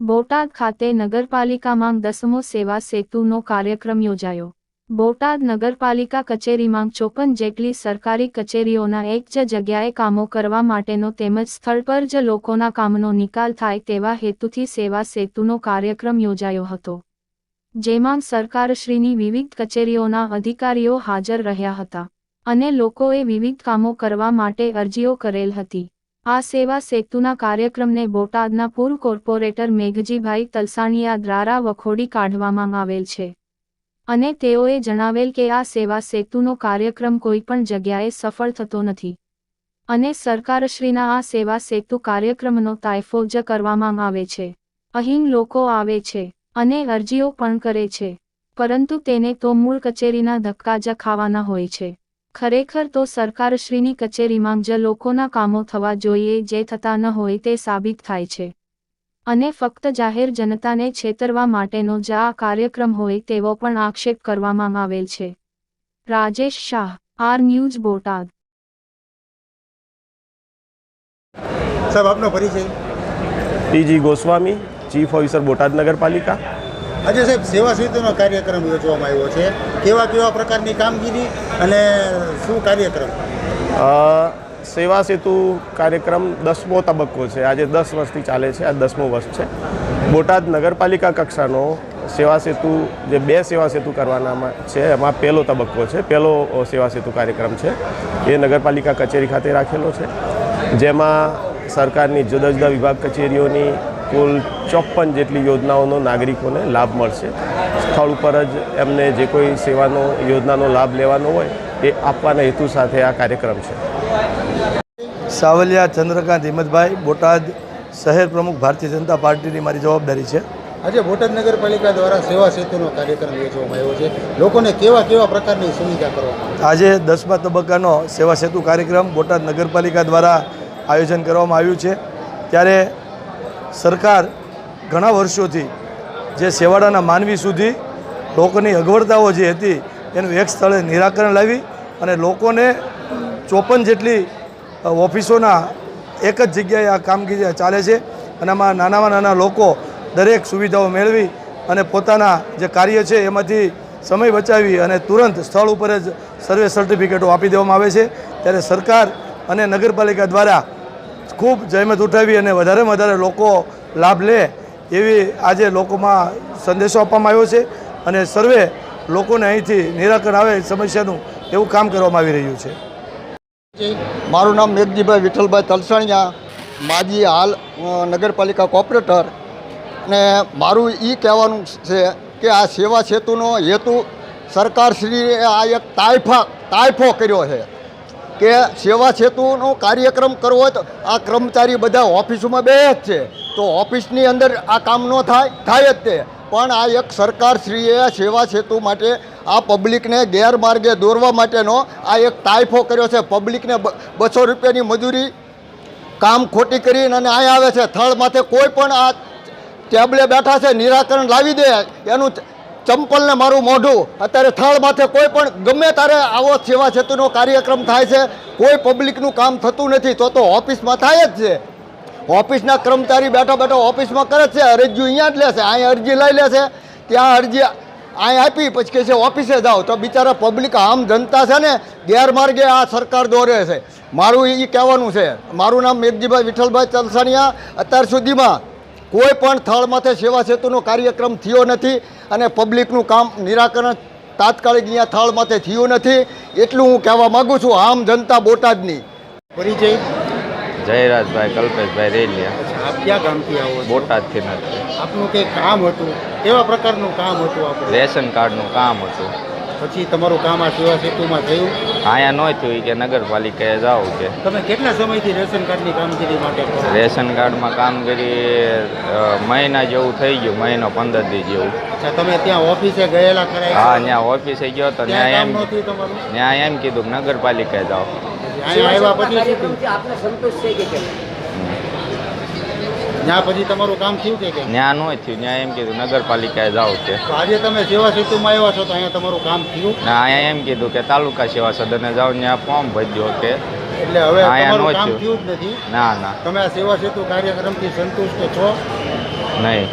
બોટાદ ખાતે નગરપાલિકામાં દસમો સેવા સેતુનો કાર્યક્રમ યોજાયો. બોટાદ નગરપાલિકા કચેરીમાં ચોપન જેટલી સરકારી કચેરીઓના એક જ જગ્યાએ કામો કરવા માટેનો તેમજ સ્થળ પર જ લોકોના કામનો નિકાલ થાય તેવા હેતુથી સેવા સેતુનો કાર્યક્રમ યોજાયો હતો. જેમાં સરકારશ્રીની વિવિધ કચેરીઓના અધિકારીઓ હાજર રહ્યા હતા અને લોકોએ વિવિધ કામો કરવા માટે અરજીઓ કરેલ હતી. આ સેવા સેતુના કાર્યક્રમને બોટાદના પૂર્વ કોર્પોરેટર મેઘજીભાઈ તલસાણીયા દ્વારા વખોડી કાઢવામાં આવેલ છે. અને તેઓએ જણાવેલ કે આ સેવા સેતુનો કાર્યક્રમ કોઈ પણ જગ્યાએ સફળ થતો નથી. અને સરકારશ્રીના આ સેવા સેતુ કાર્યક્રમનો તાયફો જ કરવામાં આવે છે. અહીં લોકો આવે છે અને અરજીઓ પણ કરે છે. પરંતુ તેને તો મૂળ કચેરીના ધક્કા જ ખાવાના હોય છે. ખરેખર તો સરકારશ્રીની કચેરીમાં જ લોકોના કામો થવા જોઈએ જે થતા ન હોય તે સાબિત થાય છે. અને ફક્ત જાહેર જનતાને છેતરવા માટેનો જ આ કાર્યક્રમ હોય તેવો પણ આક્ષેપ કરવામાં આવેલ છે. Rajesh Shah R news Botad. સાહેબ આપનો પરિચય? P G Goswami chief officer Botad નગરપાલિકા. આજે સાહેબ સેવા સેતુનો કાર્યક્રમ યોજવામાં આવ્યો છે. કેવા કેવા પ્રકારની કામગીરી અને શું કાર્યક્રમ? સેવા સેતુ કાર્યક્રમ દસમો તબક્કો છે. આજે દસ વર્ષથી ચાલે છે. આ દસમો વર્ષ છે. બોટાદ નગરપાલિકા કક્ષાનો સેવા સેતુ, જે બે સેવા સેતુ કરવાના છે, એમાં પહેલો તબક્કો છે. પહેલો સેવા સેતુ કાર્યક્રમ છે. એ નગરપાલિકા કચેરી ખાતે રાખેલો છે. જેમાં સરકારની જુદા જુદા વિભાગ કચેરીઓની કુલ ચોપન જેટલી યોજનાઓનો નાગરિકોને લાભ મળશે. સ્થળ ઉપર જ એમને જે કોઈ સેવાનો યોજનાનો લાભ લેવાનો હોય એ આપવાના હેતુ સાથે આ કાર્યક્રમ છે. સાવલિયા ચંદ્રકાંત હિંમતભાઈ બોટાદ શહેર પ્રમુખ ભારતીય જનતા પાર્ટીની મારી જવાબદારી છે. આજે બોટાદ નગરપાલિકા દ્વારા સેવા સેતુનો કાર્યક્રમ યોજવામાં આવ્યો છે. લોકોને કેવા કેવા પ્રકારની સુવિધા કરવામાં આજે દસમા તબક્કાનો સેવા સેતુ કાર્યક્રમ બોટાદ નગરપાલિકા દ્વારા આયોજન કરવામાં આવ્યું છે. ત્યારે સરકાર ઘણા વર્ષોથી જે સેવાડાના માનવી સુધી લોકોની અગવડતાઓ જે હતી એનું એક સ્થળે નિરાકરણ લાવી અને લોકોને ચોપન જેટલી ઓફિસોના એક જ જગ્યાએ આ કામગીરી ચાલે છે અને આમાં નાનામાં નાના લોકો દરેક સુવિધાઓ મેળવી અને પોતાના જે કાર્ય છે એમાંથી સમય બચાવી અને તુરંત સ્થળ ઉપર જ સર્વે સર્ટિફિકેટો આપી દેવામાં આવે છે. ત્યારે સરકાર અને નગરપાલિકા દ્વારા ખૂબ જહેમત ઉઠાવી અને વધારેમાં વધારે લોકો લાભ લે એવી આજે લોકોમાં સંદેશો આપવામાં આવ્યો છે અને સર્વે લોકોને અહીંથી નિરાકરણ આવે સમસ્યાનું એવું કામ કરવામાં આવી રહ્યું છે. મારું નામ મેઘજીભાઈ વિઠ્ઠલભાઈ તલસાણિયા. માજી હાલ નગરપાલિકા કોર્પોરેટર અને મારું એ કહેવાનું છે કે આ સેવા સેતુનો હેતુ સરકારશ્રીએ આ એક તાયફા, તાયફો કર્યો છે. કે સેવા સેતુનો કાર્યક્રમ કરવો હોય તો આ કર્મચારી બધા ઓફિસોમાં બે જ છે. તો ઓફિસની અંદર આ કામ ન થાય થાય જ તે. પણ આ એક સરકારશ્રીએ સેવા સેતુ માટે આ પબ્લિકને ગેરમાર્ગે દોરવા માટેનો આ એક તાયફો કર્યો છે. પબ્લિકને બસો રૂપિયાની મજૂરી કામ ખોટી કરીને અને અહીં આવે છે. થળ માથે કોઈ પણ આ ટેબલે બેઠા છે, નિરાકરણ લાવી દે. એનું ચંપલને મારું મોઢું. અત્યારે થળ માથે કોઈ પણ, ગમે તારે આવો સેવા સેતુનો કાર્યક્રમ થાય છે, કોઈ પબ્લિકનું કામ થતું નથી, તો તો ઓફિસમાં થાય જ છે. ઓફિસના કર્મચારી બેઠો બેઠો ઓફિસમાં કરે છે અરજી અહીંયા જ લે છે અહીં અરજી લઈ લે છે ત્યાં અરજી અહીં આપી, પછી કહે છે, ઓફિસે જાઓ. તો બિચારા પબ્લિક આમ જનતા છે ને, ગેરમાર્ગે આ સરકાર દોરે છે. મારું એ કહેવાનું છે. મારું નામ મેઘજીભાઈ વિઠ્ઠલભાઈ ચલસાણિયા. અત્યાર સુધીમાં કોઈ પણ થળ માથે સેવા સેતુનો કાર્યક્રમ થયો નથી. અને પબ્લિકનું કામ નિરાકરણ તાત્કાલિક અહીંયા થળ માથે થયું નથી એટલું હું કહેવા માગું છું આમ જનતા બોટાદની. પરિચય? જયરાજભાઈ કલ્પેશભાઈ રેલિયા. આપ ક્યાં ગામથી આવો બોટાદથી નથી. આપનું કંઈ કામ હતું? કેવા પ્રકારનું કામ હતું આપણું? રેશન કાર્ડનું કામ હતું. પછી તમારું કામ આ સેવા સેતુમાં થયું? અહીંયા ન થયું કે નગરપાલિકાએ જાવ કે તમે કેટલા સમયથી રેશન કાર્ડની કામગીરી માટે રેશન કાર્ડમાં કામગીરી મહિના જેવું થઈ ગયું મહિનો પંદર દી જેવું. અચ્છા તમે ત્યાં ઓફિસે ગયેલા ખરા હા ત્યાં ઓફિસે ગયો તો ત્યાં એમ ત્યાં એમ કીધું કે નગરપાલિકાએ જાઓ આવ્યા પછી આપને સંતોષ છે કે કેમ? ત્યાં પછી તમારું કામ થયું કે કેમ? ત્યાં ન થયું. ત્યાં એમ કીધું નગરપાલિકાએ જાઓ કે તો આજે તમે સેવા સેતુમાં આવ્યા છો તો અહીંયા તમારું કામ થયું? ને અહીંયા એમ કીધું કે તાલુકા સેવા સદને જાઓ ત્યાં ફોર્મ ભરજો કે એટલે હવે તમારું કામ. થયું જ નથી? ના ના. તમે આ સેવા સેતુ કાર્યક્રમથી સંતુષ્ટ છો? નહીં.